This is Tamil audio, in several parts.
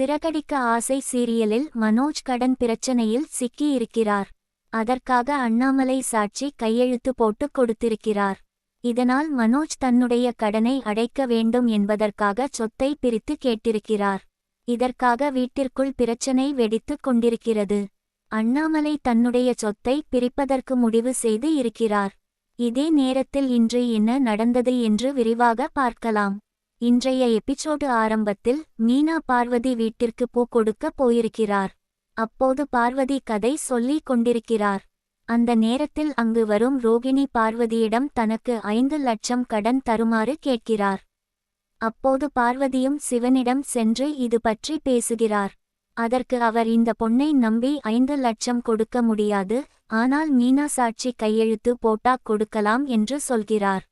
சிறகடிக்க ஆசை சீரியலில் மனோஜ் கடன் பிரச்சனையில் சிக்கியிருக்கிறார். அதற்காக அண்ணாமலை சாட்சி கையெழுத்து போட்டு கொடுத்திருக்கிறார். இதனால் மனோஜ் தன்னுடைய கடனை அடைக்க வேண்டும் என்பதற்காக சொத்தை பிரித்து கேட்டிருக்கிறார். இதற்காக வீட்டிற்குள் பிரச்சனை வெடித்துக் கொண்டிருக்கிறது. அண்ணாமலை தன்னுடைய சொத்தை பிரிப்பதற்கு முடிவு செய்து இருக்கிறார். இதே நேரத்தில் இன்று என்ன நடந்தது என்று விரிவாக பார்க்கலாம். இன்றைய எபிசோடு ஆரம்பத்தில் மீனா பார்வதி வீட்டிற்கு பூ கொடுக்க போயிருக்கிறார். அப்போது பார்வதி கதை சொல்லிக் கொண்டிருக்கிறார். அந்த நேரத்தில் அங்கு வரும் ரோகிணி பார்வதியிடம் தனக்கு ஐந்து லட்சம் கடன் தருமாறு கேட்கிறார். அப்போது பார்வதியும் சிவனிடம் சென்று இது பற்றி பேசுகிறார். அதற்கு அவர் இந்த பொண்ணை நம்பி ஐந்து லட்சம் கொடுக்க முடியாது ஆனால் மீனா சாட்சி கையெழுத்து போட்டா கொடுக்கலாம் என்று சொல்கிறார்.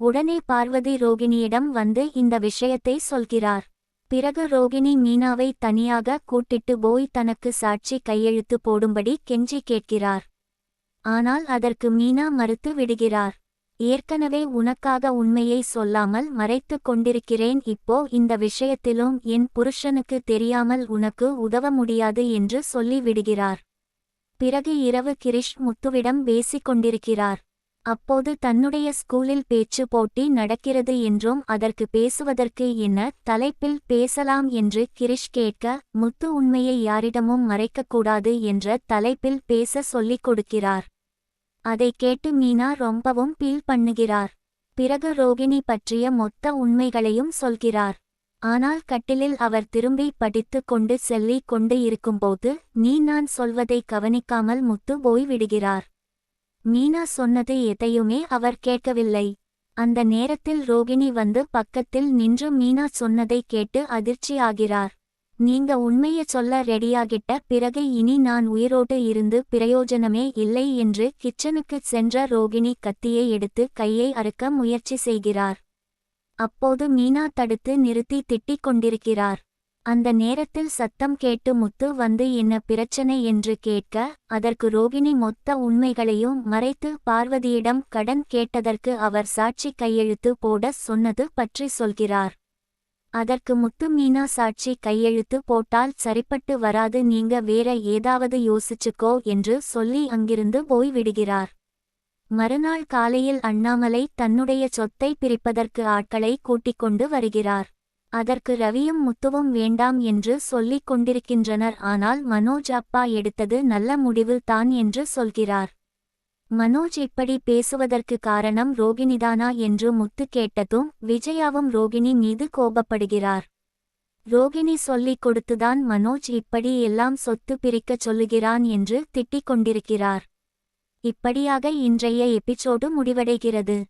உடனே பார்வதி ரோகிணியிடம் வந்து இந்த விஷயத்தை சொல்கிறார். பிறகு ரோகிணி மீனாவை தனியாக கூட்டிட்டு போய் தனக்கு சாட்சி கையெழுத்து போடும்படி கெஞ்சி கேட்கிறார். ஆனால் அதற்கு மீனா மறுத்து விடுகிறார். ஏற்கனவே உனக்காக உண்மையை சொல்லாமல் மறைத்துக் கொண்டிருக்கிறேன். இப்போ இந்த விஷயத்திலும் என் புருஷனுக்கு தெரியாமல் உனக்கு உதவ முடியாது என்று சொல்லி விடுகிறார். பிறகு இரவு கிரிஷ் முத்துவிடம் பேசிக் கொண்டிருக்கிறார். அப்போது தன்னுடைய ஸ்கூலில் பேச்சு போட்டி நடக்கிறது என்றும் அதற்கு பேசுவதற்கு என்ன தலைப்பில் பேசலாம் என்று கிரிஷ் கேட்க முத்து உண்மையை யாரிடமும் மறைக்கக்கூடாது என்ற தலைப்பில் பேச சொல்லிக் கொடுக்கிறார். அதை கேட்டு மீனா ரொம்பவும் பீல் பண்ணுகிறார். பிறகு ரோகிணி பற்றிய மொத்த உண்மைகளையும் சொல்கிறார். ஆனால் கட்டிலில் அவர் திரும்பி படித்து கொண்டு செல்லிக் கொண்டு இருக்கும்போது நீ நான் சொல்வதை கவனிக்காமல் முத்து போய் விடுகிறார் மீனா சொன்னது எதையுமே அவர் கேட்கவில்லை. அந்த நேரத்தில் ரோகிணி வந்து பக்கத்தில் நின்று மீனா சொன்னதை கேட்டு அதிர்ச்சி ஆகிறார் நீங்க உண்மைய சொல்ல ரெடியாகிட்ட பிறகு இனி நான் உயிரோடு இருந்து பிரயோஜனமே இல்லை என்று கிச்சனுக்கு சென்ற ரோகிணி கத்தியை எடுத்து கையை அறுக்க முயற்சி செய்கிறார். அப்போது மீனா தடுத்து நிறுத்தி திட்டிக் கொண்டிருக்கிறார். அந்த நேரத்தில் சத்தம் கேட்டு முத்து வந்து என்ன பிரச்சனை என்று கேட்க அதற்கு ரோகிணி மொத்த உண்மைகளையும் மறைத்து பார்வதியிடம் கடன் கேட்டதற்கு அவர் சாட்சி கையெழுத்து போட சொன்னது பற்றி சொல்கிறார். அதற்கு முத்து மீனா சாட்சி கையெழுத்து போட்டால் சரிப்பட்டு வராது நீங்க வேற ஏதாவது யோசிச்சுக்கோ என்று சொல்லி அங்கிருந்து போய்விடுகிறார் மறுநாள் காலையில் அண்ணாமலை தன்னுடைய சொத்தை பிரிப்பதற்கு ஆட்களை கூட்டிக் கொண்டு வருகிறார். அதற்கு ரவியும் முத்துவும் வேண்டாம் என்று சொல்லிக் கொண்டிருக்கின்றனர். ஆனால் மனோஜ் அப்பா எடுத்தது நல்ல முடிவில்தான் தான் என்று சொல்கிறார். மனோஜ் இப்படி பேசுவதற்கு காரணம் ரோகிணிதானா என்று முத்து கேட்டதும் விஜயாவும் ரோகிணி மீது கோபப்படுகிறார். ரோகிணி சொல்லிக் கொடுத்துதான் மனோஜ் இப்படி எல்லாம் சொத்து பிரிக்கச் சொல்லுகிறான் என்று திட்டிக் கொண்டிருக்கிறார். இப்படியாக இன்றைய எபிசோடு முடிவடைகிறது.